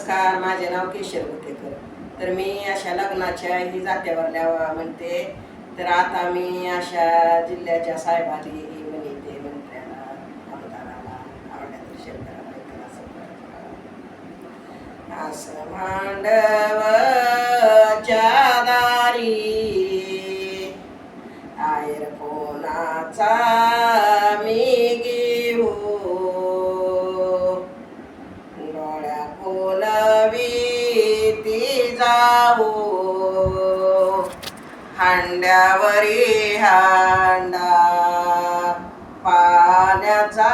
नमस्कार माझे नाव केशर गुटेकर तर मी अशा लग्नाच्या ही जात्यावरल्या म्हणते. तर आता मी अशा जिल्ह्याच्या साहेबाली ही म्हणते मंत्र्याला आमदाराला आवडल्या शेतकऱ्याला असं मांड हांड्यावरी हांडा पाण्याचा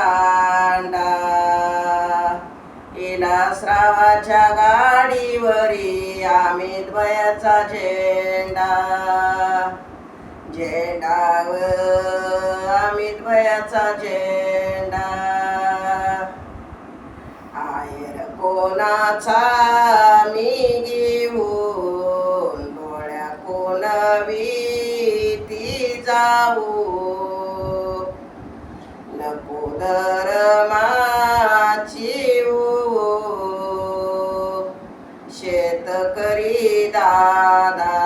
हांडा. इला श्रावाच्या गाडीवरी आम्ही द्वयाचा झेंडा. झेंडाव आम्ही द्वयाचा झेंडा. आयर कोणाचा मी धर्माची शेतकरी दादा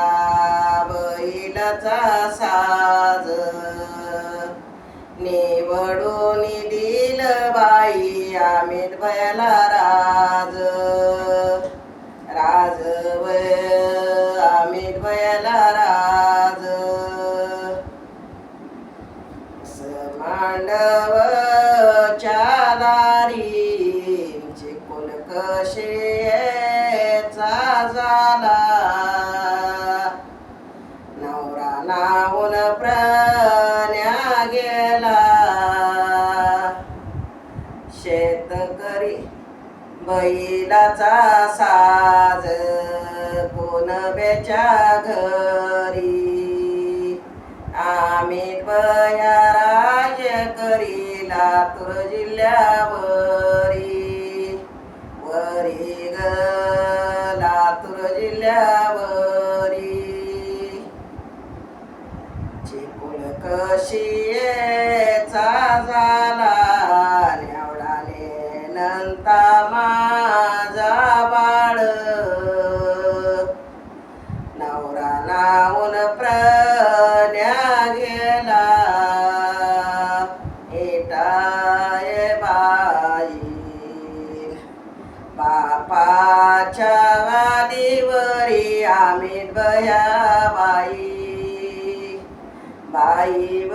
बैलाचा साज. निवडून दिल बाई आमित भयाला राज. राज आमित भयाला राज. दारी चिकुल कशेचा झाला? नवरा नाहून प्राण्या गेला. शेतकरी बैलाचा साज कोण बेच्या घरी? आम्ही बया राज करी लातूर जिल्ह्यावरी लातूर जिल्ह्यावरी कशी झाला निवडाले नंता माझा बाळ. नवरा नावून प्र बापाच्या वादीवरी आम्ही बया बाई. बाई व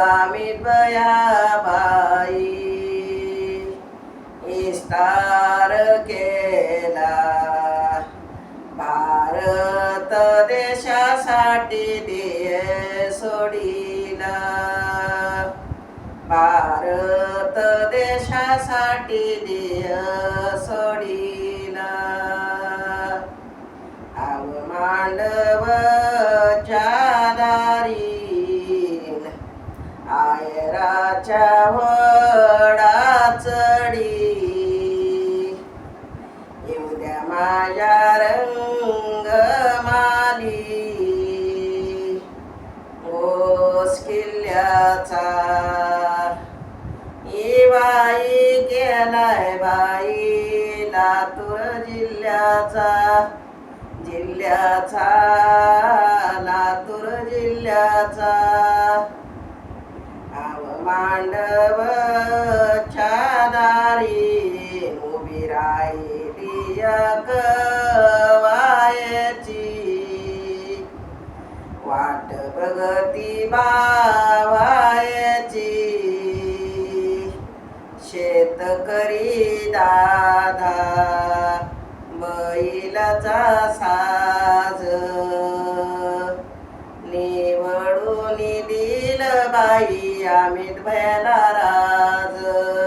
आम्ही बया बाई. इस्तार केला. भारत देशासाठी देय सोडीला. भारत देशासाठी देय सोडी मांडवच्या दारीन आयराच्या वडा चढी येऊ द्या माझ्या रंग माली ओस किल्ल्याचा. ही बाई केलाय बाई लातूर जिल्ह्याचा. जिल्ह्याचा लातूर जिल्ह्याचा. आव मांडव दारी उभी राहिली कवायची वाट प्रगती बावायची शेतकरी दादा बैलाचा साज. निवडून दिल बाई आम्ही भयाला राज.